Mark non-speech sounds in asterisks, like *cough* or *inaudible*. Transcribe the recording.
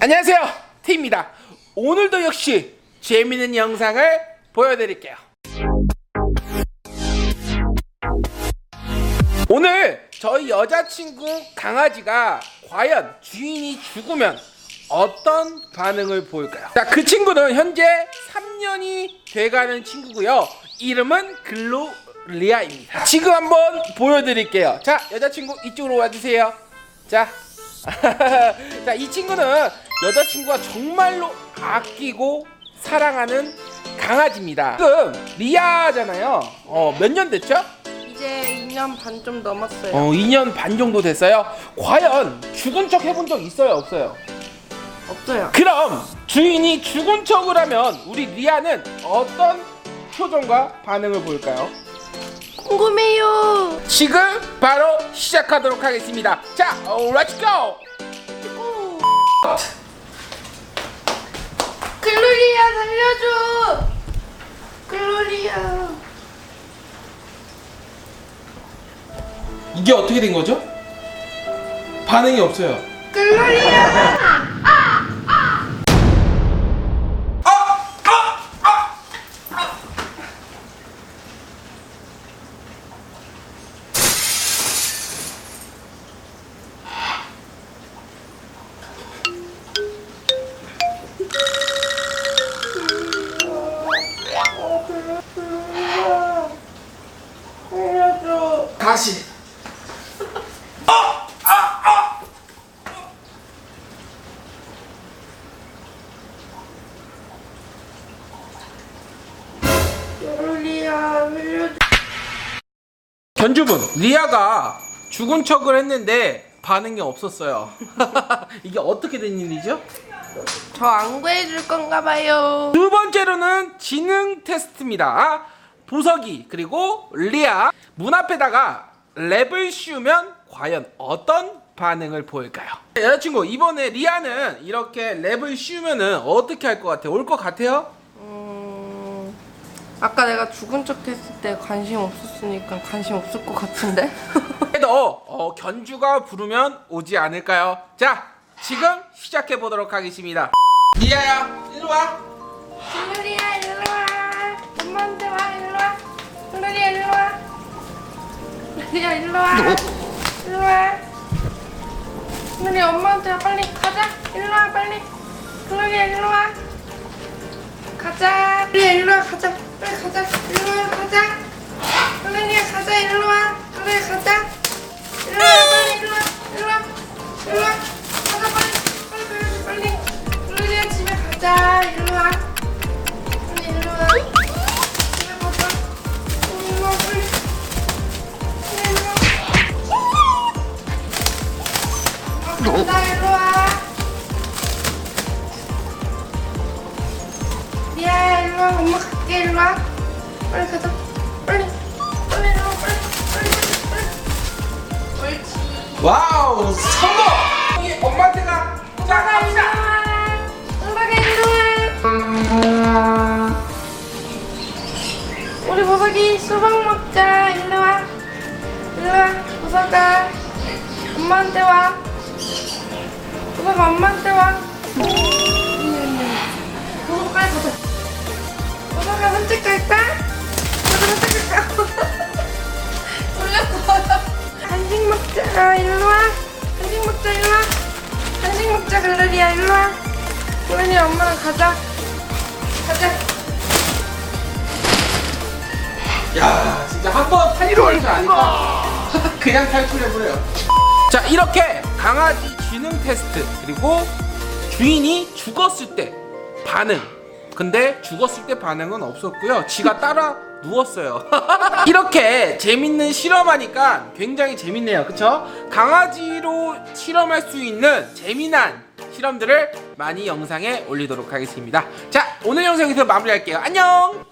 안녕하세요 티입니다 오늘도 역시 재미있는 영상을 보여드릴게요 오늘 저희 여자친구 강아지가 과연 주인이 죽으면 어떤 반응을 보일까요? 자, 그 친구는 현재 3년이 돼가는 친구고요. 이름은 글로리아입니다. 지금 한번 보여드릴게요. 자, 여자친구 이쪽으로 와주세요. 자, 자, 이 친구는 여자친구가 정말로 아끼고 사랑하는 강아지입니다. 지금 리아잖아요. 어, 몇 년 됐죠? 이제 2년 반 좀 넘었어요. 어, 2년 반 정도 됐어요. 과연 죽은 척 해본 적 있어요, 없어요? 없어요. 그럼 주인이 죽은 척을 하면 우리 리아는 어떤 표정과 반응을 보일까요? 지금 바로 시작하도록 하겠습니다. 자, 어, 렛츠 고! 글로리아 살려줘. 글로리아. 이게 어떻게 된 거죠? 반응이 없어요. 글로리아. 다시. 글로리아 살려줘. 견주분, 리아가 죽은 척을 했는데 반응이 없었어요. *laughs* 이게 어떻게 된 일이죠? 저 안 구해줄 건가 봐요. 두 번째로는 지능 테스트입니다. 보석이 그리고 리아 문 앞에다가 랩을 씌우면 과연 어떤 반응을 보일까요? 여자친구 이번에 리아는 이렇게 랩을 씌우면은 어떻게 할 것 같아요? 올 것 같아요? 음, 아까 내가 죽은 척 했을 때 관심 없었으니까 관심 없을 것 같은데? *laughs* 그래도 어, 견주가 부르면 오지 않을까요? 자 지금 시작해 보도록 하겠습니다. 리아야 이리 와. 글로리아 글로리아 일로 와. 일로 와. 글로리아 엄마한테 와 빨리 가자. 일로 와 빨리. 글로리아 일로 와. 가자. 글로리아 일로 와 가자. 빨리 가자. 일로 와 가자. 와. 가자 일로 와. 리아야 일로 와. 엄마 갈게 일로 와. 빨리 가자. 빨리. 빨리 일로 와. 빨리. 빨리 빨리 빨리. 옳지. 와우 성공. 여기 엄마한테 가. 자 갑시다. 엄마가 일로 와. 우리 보석이 수박 먹자. 일로 와. 일로 와. 보석아. 엄마한테 와. 보석아 엄마한테 와. 보석 빨리 가자. 보석아 산책 갈까? 보석아 산책 갈까? 돌렸어. 간식 먹자. 일로 와. 간식 먹자. 일로 와. 간식 먹자 글로리아 일로 와 글로리아 엄마랑 가자 가자 야 진짜 한 번 탈출할 줄 아니까 *laughs* 그냥 탈출해버려요 자 이렇게 강아지 지능 테스트 그리고 주인이 죽었을 때 반응. 근데 죽었을 때 반응은 없었고요. 지가 따라 *laughs* 누웠어요. *laughs* 이렇게 재밌는 실험하니까 굉장히 재밌네요. 그쵸? 강아지로 실험할 수 있는 재미난 실험들을 많이 영상에 올리도록 하겠습니다. 자 오늘 영상 여기서 마무리할게요. 안녕